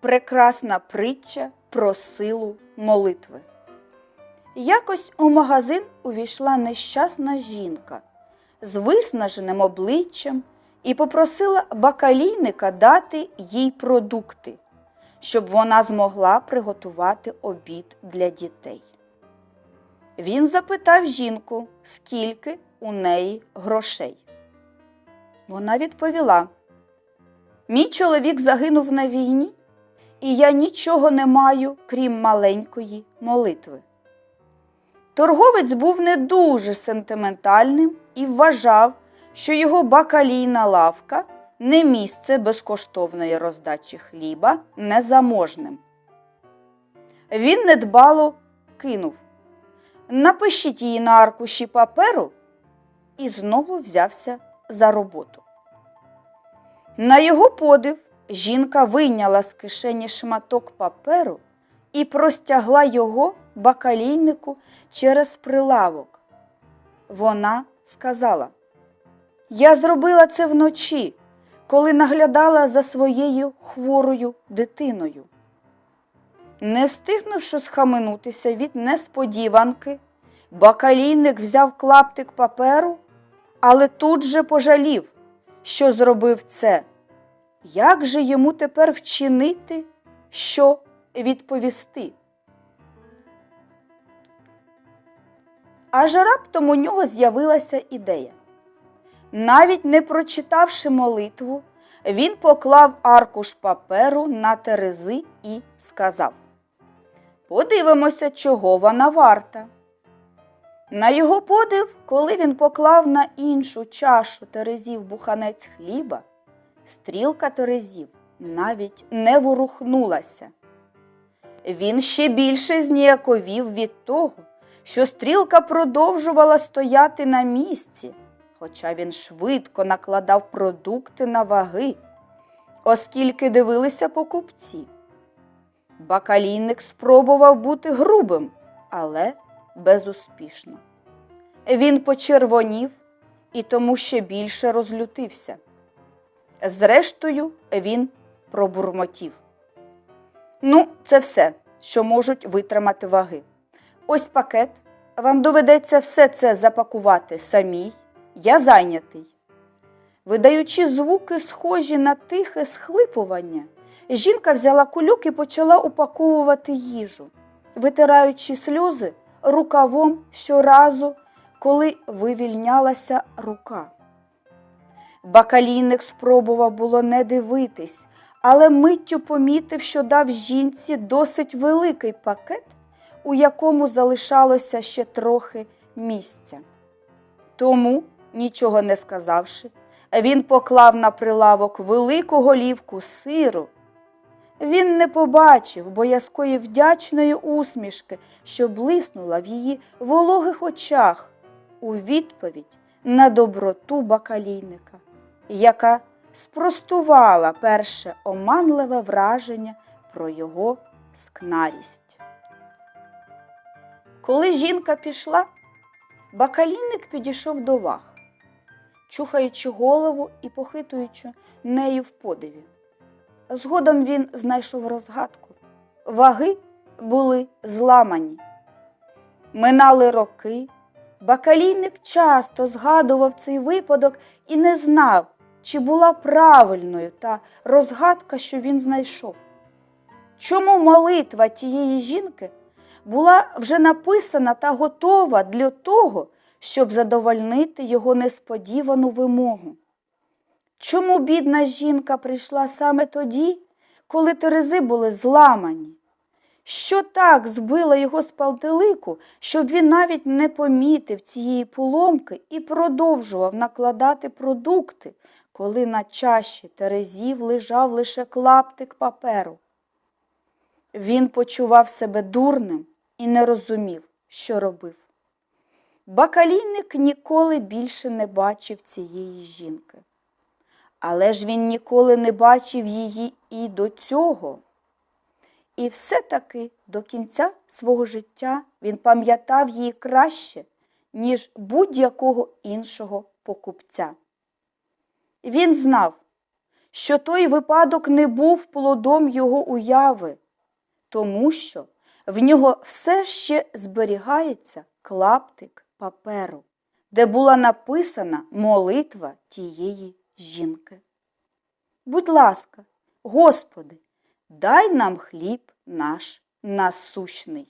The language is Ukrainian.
прекрасна притча про силу молитви. Якось у магазин увійшла нещасна жінка з виснаженим обличчям і попросила бакалійника дати їй продукти, щоб вона змогла приготувати обід для дітей. Він запитав жінку, скільки у неї грошей. Вона відповіла: Мій чоловік загинув на війні, і я нічого не маю, крім маленької молитви. Торговець був не дуже сентиментальним і вважав, що його бакалійна лавка не місце безкоштовної роздачі хліба незаможним. Він недбало кинув Напишіть її на аркуші паперу і знову взявся за роботу. На його подив жінка вийняла з кишені шматок паперу і простягла його бакалійнику через прилавок. Вона сказала: Я зробила це вночі, коли наглядала за своєю хворою дитиною. Не встигнувши схаменутися від несподіванки, бакалійник взяв клаптик паперу, але тут же пожалів, що зробив це. Як же йому тепер вчинити, що відповісти? Аж раптом у нього з'явилася ідея. Навіть не прочитавши молитву, він поклав аркуш паперу на терези і сказав Подивимося, чого вона варта. На його подив, коли він поклав на іншу чашу терезів буханець хліба, стрілка терезів навіть не ворухнулася. Він ще більше зніяковів від того, що стрілка продовжувала стояти на місці, хоча він швидко накладав продукти на ваги, оскільки дивилися покупці. Бакалійник спробував бути грубим, але безуспішно. Він почервонів і тому ще більше розлютився. Зрештою, він пробурмотів. Ну, це все, що можуть витримати ваги. Ось пакет. Вам доведеться все це запакувати самій. Я зайнятий. Видаючи звуки, схожі на тихе схлипування, жінка взяла кульок і почала упаковувати їжу, витираючи сльози рукавом щоразу, коли вивільнялася рука. Бакалійник спробував було не дивитись, але миттю помітив, що дав жінці досить великий пакет, у якому залишалося ще трохи місця. Тому, нічого не сказавши, він поклав на прилавок велику голівку сиру. Він не побачив боязкої вдячної усмішки, що блиснула в її вологих очах у відповідь на доброту бакалійника, яка спростувала перше оманливе враження про його скнарість. Коли жінка пішла, бакалійник підійшов до ваг, чухаючи голову і похитуючи нею в подиві. Згодом він знайшов розгадку. Ваги були зламані. Минали роки. Бакалійник часто згадував цей випадок і не знав, чи була правильною та розгадка, що він знайшов. Чому молитва тієї жінки була вже написана та готова для того, щоб задовольнити його несподівану вимогу? Чому бідна жінка прийшла саме тоді, коли терези були зламані? Що так збило його з палтелику, щоб він навіть не помітив цієї поломки і продовжував накладати продукти, коли на чаші терезів лежав лише клаптик паперу? Він почував себе дурним і не розумів, що робив. Бакалійник ніколи більше не бачив цієї жінки. Але ж він ніколи не бачив її і до цього. І все-таки до кінця свого життя він пам'ятав її краще, ніж будь-якого іншого покупця. Він знав, що той випадок не був плодом його уяви, тому що в нього все ще зберігається клаптик паперу, де була написана молитва тієї жінки. Будь ласка, Господи, дай нам хліб наш насущний.